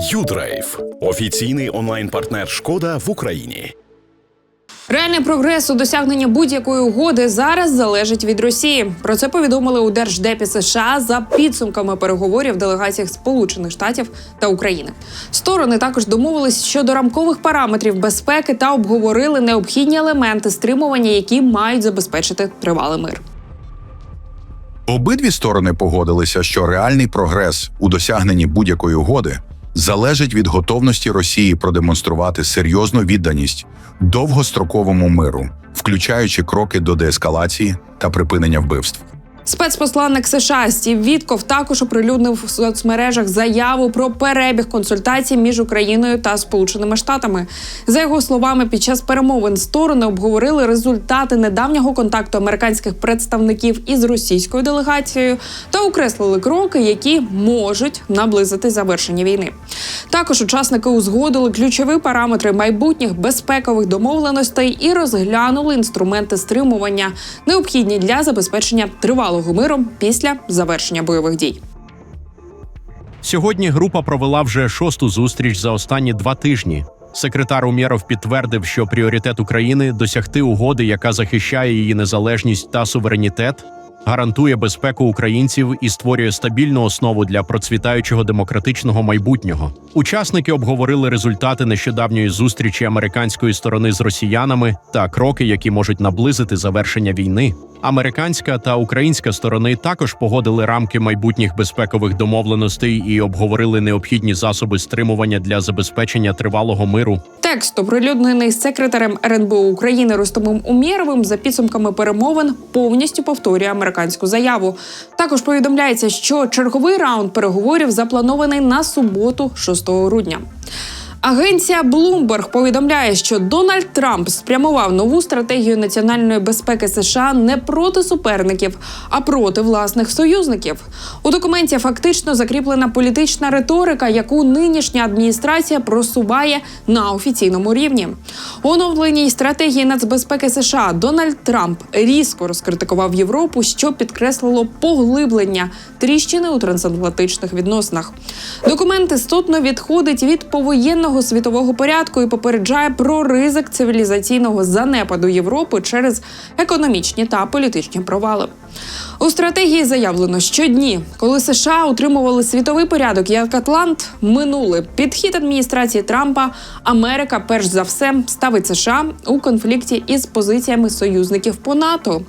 Юдрайв офіційний онлайн-партнер Шкода в Україні. Реальний прогрес у досягненні будь-якої угоди зараз залежить від Росії. Про це повідомили у Держдепі США за підсумками переговорів в делегаціях Сполучених Штатів та України. Сторони також домовились щодо рамкових параметрів безпеки та обговорили необхідні елементи стримування, які мають забезпечити тривалий мир. Обидві сторони погодилися, що реальний прогрес у досягненні будь-якої угоди залежить від готовності Росії продемонструвати серйозну відданість довгостроковому миру, включаючи кроки до деескалації та припинення вбивств. Спецпосланник США Стів Вітков також оприлюднив в соцмережах заяву про перебіг консультацій між Україною та Сполученими Штатами. За його словами, під час перемовин сторони обговорили результати недавнього контакту американських представників із російською делегацією та окреслили кроки, які можуть наблизити завершення війни. Також учасники узгодили ключові параметри майбутніх безпекових домовленостей і розглянули інструменти стримування, необхідні для забезпечення тривалого миру після завершення бойових дій. Сьогодні група провела вже шосту зустріч за останні два тижні. Секретар Умєров підтвердив, що пріоритет України досягти угоди, яка захищає її незалежність та суверенітет, гарантує безпеку українців і створює стабільну основу для процвітаючого демократичного майбутнього. Учасники обговорили результати нещодавньої зустрічі американської сторони з росіянами та кроки, які можуть наблизити завершення війни. Американська та українська сторони також погодили рамки майбутніх безпекових домовленостей і обговорили необхідні засоби стримування для забезпечення тривалого миру. Текст, оприлюднений секретарем РНБО України Ростомом Умєровим за підсумками перемовин, повністю повторює американську заяву. Також повідомляється, що черговий раунд переговорів запланований на суботу, 6 грудня. Агенція Bloomberg повідомляє, що Дональд Трамп спрямував нову стратегію національної безпеки США не проти суперників, а проти власних союзників. У документі фактично закріплена політична риторика, яку нинішня адміністрація просуває на офіційному рівні. У оновленій стратегії нацбезпеки США Дональд Трамп різко розкритикував Європу, що підкреслило поглиблення тріщини у трансатлантичних відносинах. Документ істотно відходить від повоєнного світового порядку і попереджає про ризик цивілізаційного занепаду Європи через економічні та політичні провали. У стратегії заявлено, що дні, коли США утримували світовий порядок як Атлант, минули підхід адміністрації Трампа. Америка, перш за все, ставить США у конфлікті із позиціями союзників по НАТО.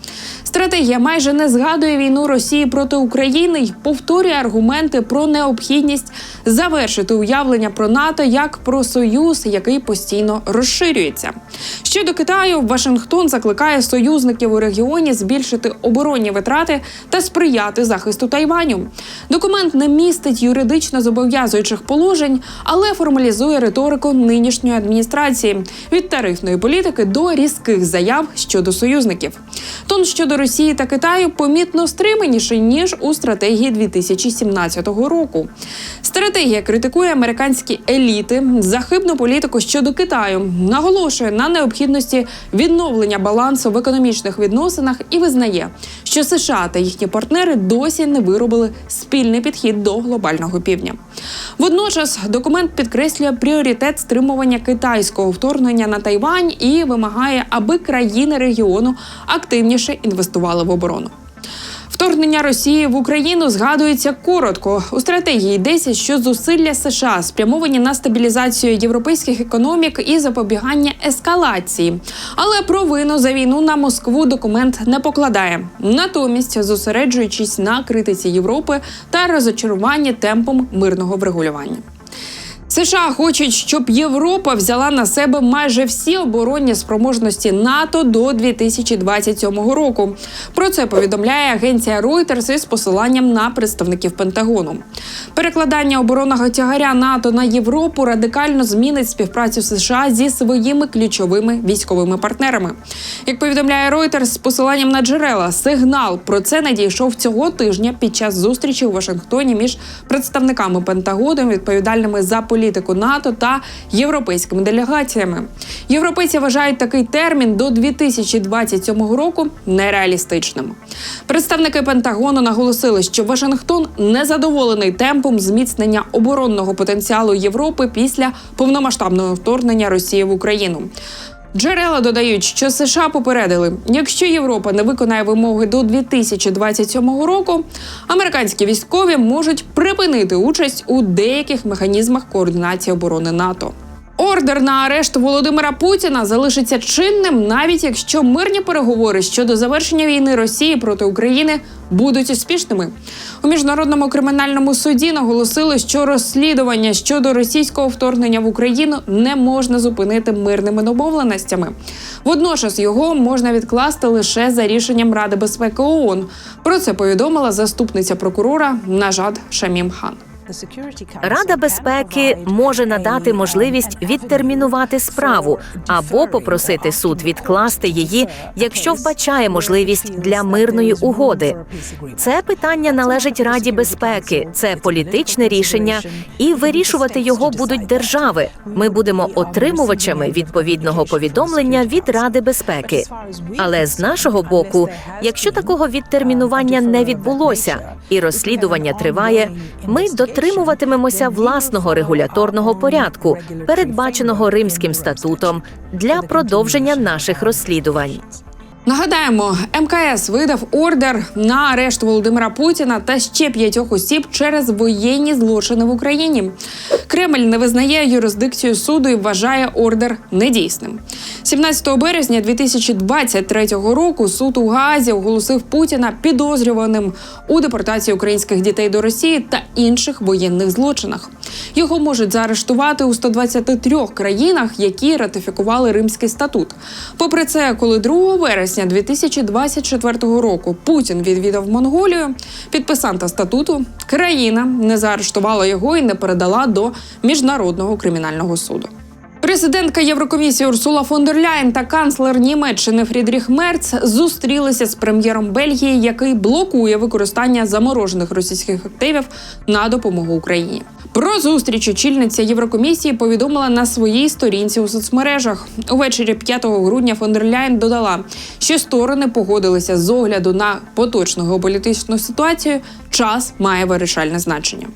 Стратегія майже не згадує війну Росії проти України й повторює аргументи про необхідність завершити уявлення про НАТО як про союз, який постійно розширюється. Щодо Китаю, Вашингтон закликає союзників у регіоні збільшити оборонні витрати та сприяти захисту Тайваню. Документ не містить юридично зобов'язуючих положень, але формалізує риторику нинішньої адміністрації від тарифної політики до різких заяв щодо союзників. Тон щодо Росії та Китаю помітно стриманіший ніж у стратегії 2017 року. Стратегія критикує американські еліти, захибну політику щодо Китаю, наголошує на необхідності відновлення балансу в економічних відносинах і визнає, що США та їхні партнери досі не виробили спільний підхід до глобального півдня. Водночас документ підкреслює пріоритет стримування китайського вторгнення на Тайвань і вимагає, аби країни регіону активніше інвестували в оборону. Вторгнення Росії в Україну згадується коротко. У стратегії йдеться, що зусилля США спрямовані на стабілізацію європейських економік і запобігання ескалації. Але провину за війну на Москву документ не покладає. Натомість, зосереджуючись на критиці Європи та розочаруванні темпом мирного врегулювання. США хочуть, щоб Європа взяла на себе майже всі оборонні спроможності НАТО до 2027 року. Про це повідомляє агенція Reuters із посиланням на представників Пентагону. Перекладання оборонного тягаря НАТО на Європу радикально змінить співпрацю США зі своїми ключовими військовими партнерами. Як повідомляє Reuters з посиланням на джерела, сигнал про це надійшов цього тижня під час зустрічі у Вашингтоні між представниками Пентагону, відповідальними за політику політику НАТО та європейськими делегаціями. Європейці вважають такий термін до 2027 року нереалістичним. Представники Пентагону наголосили, що Вашингтон не задоволений темпом зміцнення оборонного потенціалу Європи після повномасштабного вторгнення Росії в Україну. Джерела додають, що США попередили, якщо Європа не виконає вимоги до 2027 року, американські військові можуть припинити участь у деяких механізмах координації оборони НАТО. Ордер на арешт Володимира Путіна залишиться чинним, навіть якщо мирні переговори щодо завершення війни Росії проти України будуть успішними. У міжнародному кримінальному суді наголосили, що розслідування щодо російського вторгнення в Україну не можна зупинити мирними домовленостями. Водночас його можна відкласти лише за рішенням Ради безпеки ООН. Про це повідомила заступниця прокурора Нажад Шамім Хан. Рада безпеки може надати можливість відтермінувати справу або попросити суд відкласти її, якщо вбачає можливість для мирної угоди. Це питання належить Раді безпеки, це політичне рішення, і вирішувати його будуть держави. Ми будемо отримувачами відповідного повідомлення від Ради безпеки. Але з нашого боку, якщо такого відтермінування не відбулося і розслідування триває, ми дотримуватимемося власного регуляторного порядку, передбаченого Римським статутом для продовження наших розслідувань. Нагадаємо, МКС видав ордер на арешт Володимира Путіна та ще п'ятьох осіб через воєнні злочини в Україні. Кремль не визнає юрисдикцію суду і вважає ордер недійсним. 17 березня 2023 року суд у Гаазі оголосив Путіна підозрюваним у депортації українських дітей до Росії та інших воєнних злочинах. Його можуть заарештувати у 123 країнах, які ратифікували Римський статут. Попри це, коли 2 вересня 2024 року Путін відвідав Монголію, підписанта статуту, країна не заарештувала його і не передала до міжнародного кримінального суду. Президентка Єврокомісії Урсула фон дер Ляєн та канцлер Німеччини Фрідріх Мерц зустрілися з прем'єром Бельгії, який блокує використання заморожених російських активів на допомогу Україні. Про зустріч очільниця Єврокомісії повідомила на своїй сторінці у соцмережах. Увечері 5 грудня фон дер Ляєн додала, що сторони погодилися з огляду на поточну геополітичну ситуацію. Час має вирішальне значення.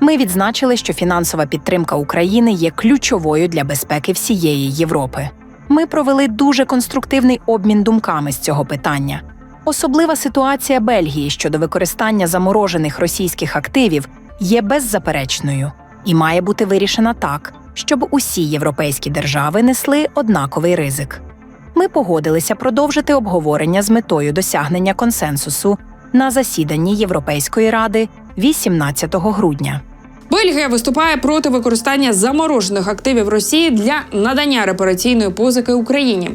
Ми відзначили, що фінансова підтримка України є ключовою для безпеки всієї Європи. Ми провели дуже конструктивний обмін думками з цього питання. Особлива ситуація Бельгії щодо використання заморожених російських активів є беззаперечною і має бути вирішена так, щоб усі європейські держави несли однаковий ризик. Ми погодилися продовжити обговорення з метою досягнення консенсусу на засіданні Європейської ради 18 грудня. Бельгія виступає проти використання заморожених активів Росії для надання репараційної позики Україні.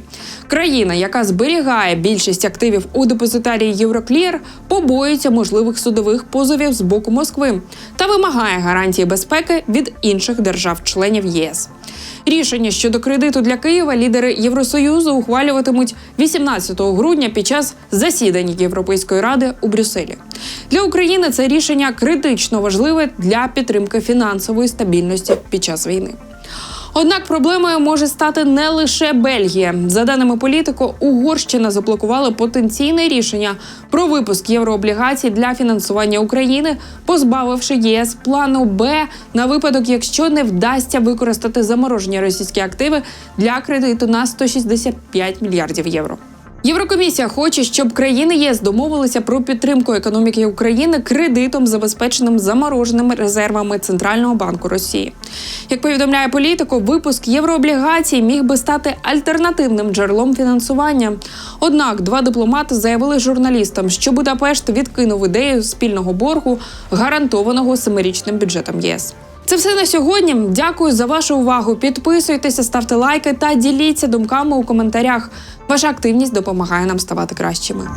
Країна, яка зберігає більшість активів у депозитарії Євроклір, побоюється можливих судових позовів з боку Москви та вимагає гарантії безпеки від інших держав-членів ЄС. Рішення щодо кредиту для Києва лідери Євросоюзу ухвалюватимуть 18 грудня під час засідань Європейської ради у Брюсселі. Для України це рішення критично важливе для підтримки фінансової стабільності під час війни. Однак проблемою може стати не лише Бельгія. За даними політико, Угорщина заблокувала потенційне рішення про випуск єврооблігацій для фінансування України, позбавивши ЄС плану Б на випадок, якщо не вдасться використати заморожені російські активи для кредиту на 165 мільярдів євро. Єврокомісія хоче, щоб країни ЄС домовилися про підтримку економіки України кредитом, забезпеченим замороженими резервами Центрального банку Росії. Як повідомляє політико, випуск єврооблігацій міг би стати альтернативним джерелом фінансування. Однак два дипломати заявили журналістам, що Будапешт відкинув ідею спільного боргу, гарантованого семирічним бюджетом ЄС. Це все на сьогодні. Дякую за вашу увагу. Підписуйтеся, ставте лайки та діліться думками у коментарях. Ваша активність допомагає нам ставати кращими.